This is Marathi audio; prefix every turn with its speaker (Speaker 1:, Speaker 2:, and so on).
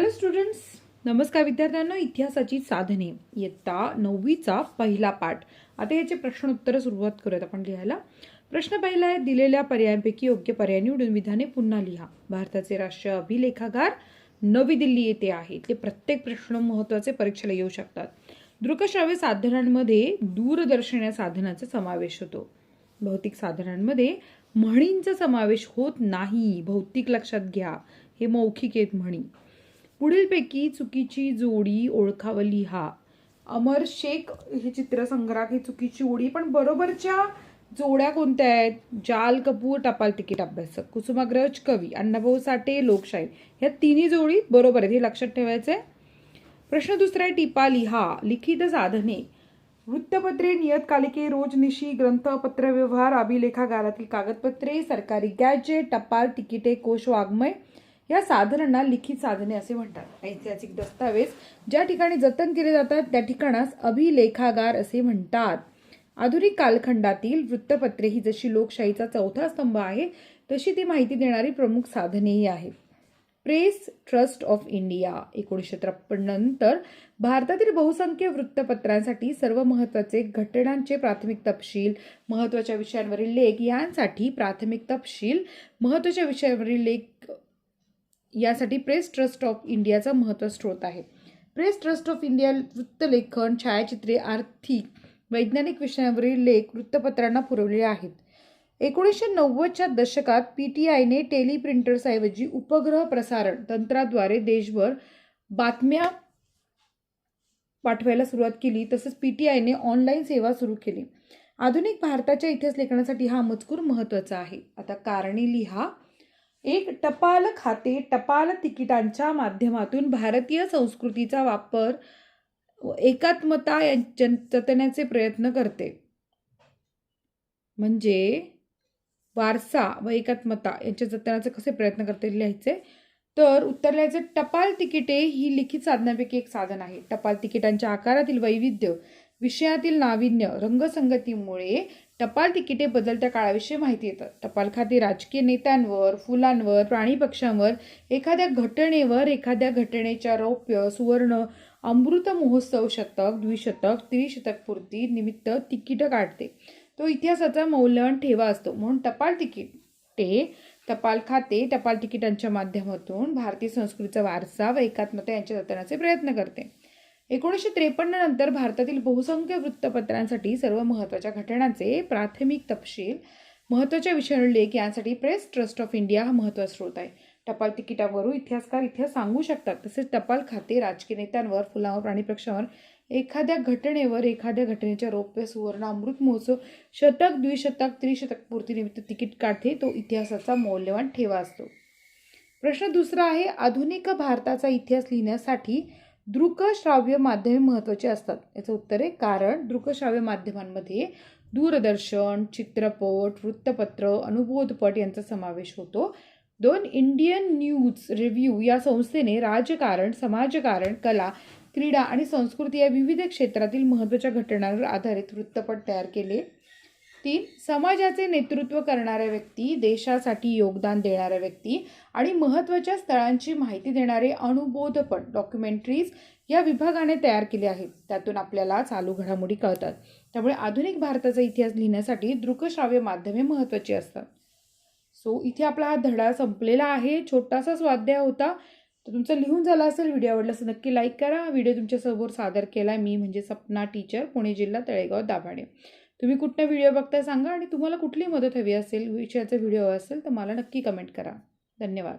Speaker 1: हॅलो स्टुडंट्स नमस्कार विद्यार्थ्यांना इतिहासाची साधने. इयत्ता नववीचा पहिला पाठ. आता याचे प्रश्न उत्तर सुरुवात करूयात आपण लिहायला. प्रश्न पहिला आहे दिलेल्या पर्यायांपैकी योग्य पर्याय निवडून विधाने पुन्हा लिहा. भारताचे राष्ट्रीय अभिलेखागार नवी दिल्ली येथे आहे इथले प्रत्येक प्रश्न महत्त्वाचे परीक्षेला येऊ शकतात. दृकश्राव्य साधनांमध्ये दूरदर्शन या साधनाचा समावेश होतो. भौतिक साधनांमध्ये म्हणींचा समावेश होत नाही. भौतिक लक्षात घ्या. हे मौखिक आहेत म्हणी. पुढीलपैकी चुकीची जोडी ओळखावली लिहा अमर शेख हे चित्रसंग्राहक ही चुकीची ओळी पण बरोबरच्या जोड्या कोणत्या आहेत? जाल कपूर टपाल तिकीट अभ्यासक कुसुमाग्रज कवी अण्णाभाऊ साठे लोकशाही. ह्या तिन्ही जोडी बरोबर आहेत हे लक्षात ठेवायचं आहे प्रश्न दुसरा आहे टिपा लिहा लिखित साधने. वृत्तपत्रे नियतकालिके रोजनिशी ग्रंथ पत्रव्यवहार अभिलेखागारातील कागदपत्रे सरकारी गॅजेट टपाल तिकिटे कोश वाङ्मय. या साधनांना लिखित साधने असे म्हणतात. ऐतिहासिक दस्तावेज ज्या ठिकाणी जतन केले जातात त्या ठिकाणास अभिलेखागार असे म्हणतात. आधुनिक कालखंडातील वृत्तपत्रे ही जशी लोकशाहीचा चौथा स्तंभ आहे तशी ती माहिती देणारी प्रमुख साधनेही आहेत. प्रेस ट्रस्ट ऑफ इंडिया एकोणीसशे त्रेपन्न नंतर भारतातील बहुसंख्य वृत्तपत्रांसाठी सर्व महत्त्वाचे घटनांचे प्राथमिक तपशील महत्त्वाच्या विषयांवरील लेख यांसाठी प्राथमिक तपशील महत्त्वाच्या विषयांवरील लेख यासाठी प्रेस ट्रस्ट ऑफ इंडियाचा महत्त्व स्रोत आहे. प्रेस ट्रस्ट ऑफ इंडिया वृत्तलेखन छायाचित्रे आर्थिक वैज्ञानिक विषयांवरील लेख वृत्तपत्रांना पुरवलेले आहेत. एकोणीसशे नव्वदच्या दशकात पी टी आयने टेलिप्रिंटर्सऐवजी उपग्रह प्रसारण तंत्राद्वारे देशभर बातम्या पाठवायला सुरुवात केली तसंच पी टी आयने ऑनलाईन सेवा सुरू केली. आधुनिक भारताच्या इतिहास लेखनासाठी हा मजकूर महत्त्वाचा आहे. आता कारणी लिहा. एक टपाल खाते टपाल तिकिटांच्या माध्यमातून भारतीय संस्कृतीचा वापर एकात्मता यांच्या जतण्याचे प्रयत्न करते. म्हणजे वारसा व एकात्मता यांच्या जतनाचे कसे प्रयत्न करते लिहायचे? तर उत्तर लिहायचं टपाल तिकिटे ही लिखित साधनापैकी एक साधन आहे. टपाल तिकिटांच्या आकारातील वैविध्य विषयातील नाविन्य रंगसंगतीमुळे टपाल तिकिटे बदलत्या काळाविषयी माहिती येतात टपाल खाते राजकीय नेत्यांवर फुलांवर प्राणी पक्ष्यांवर एखाद्या घटनेवर एखाद्या घटनेच्या रौप्य सुवर्ण अमृत महोत्सव शतक द्विशतक त्रिशतक पूर्ती निमित्त तिकीट काढते. तो इतिहासाचा मौल्यवान ठेवा असतो. म्हणून टपाल तिकिटे टपाल खाते टपाल तिकिटांच्या माध्यमातून भारतीय संस्कृतीचा वारसा व एकात्मता यांच्या जतनाचे प्रयत्न करते. एकोणीसशे त्रेपन्न नंतर भारतातील बहुसंख्य वृत्तपत्रांसाठी सर्व महत्त्वाच्या घटनांचे प्राथमिक तपशील महत्त्वाच्या विषयावर लेख यांसाठी प्रेस ट्रस्ट ऑफ इंडिया हा महत्त्वाचा स्रोत आहे. टपाल तिकिटावरून इतिहासकार इतिहास सांगू शकतात तसेच टपाल खाते राजकीय नेत्यांवर फुलावर प्राणीपक्षावर एखाद्या घटनेवर एखाद्या घटनेच्या रौप्य सुवर्ण अमृत महोत्सव शतक द्विशतक त्रिशतक पूर्तीनिमित्त तिकीट काढते तो इतिहासाचा मौल्यवान ठेवा असतो. प्रश्न दुसरा आहे आधुनिक भारताचा इतिहास लिहिण्यासाठी दृकश्राव्य माध्यमे महत्त्वाचे असतात. याचं उत्तर आहे कारण दृकश्राव्य माध्यमांमध्ये दूरदर्शन चित्रपट वृत्तपत्र अनुबोधपट यांचा समावेश होतो. दोन इंडियन न्यूज रिव्ह्यू या संस्थेने राजकारण समाजकारण कला क्रीडा आणि संस्कृती या विविध क्षेत्रातील महत्त्वाच्या घटनांवर आधारित वृत्तपट तयार केले. तीन समाजाचे नेतृत्व करणाऱ्या व्यक्ती देशासाठी योगदान देणाऱ्या व्यक्ती आणि महत्त्वाच्या स्थळांची माहिती देणारे अणुबोधपट डॉक्युमेंटरीज या विभागाने तयार केले आहेत. त्यातून आपल्याला चालू घडामोडी कळतात. त्यामुळे आधुनिक भारताचा इतिहास लिहिण्यासाठी दृकश्राव्य माध्यमे महत्त्वाची असतात. सो इथे आपला हा धडा संपलेला आहे. छोटासा स्वाध्याय होता. तर तुमचं लिहून झाला असेल व्हिडिओ आवडला असं नक्की लाईक करा. व्हिडिओ तुमच्यासमोर सादर केला मी म्हणजे सपना टीचर पुणे जिल्हा तळेगाव दाभाडे. तुम्ही कुठला व्हिडिओ बघताय सांगा आणि तुम्हाला कुठली मदत हवी असेल विषयाचा व्हिडिओ असेल तर मला नक्की कमेंट करा. धन्यवाद.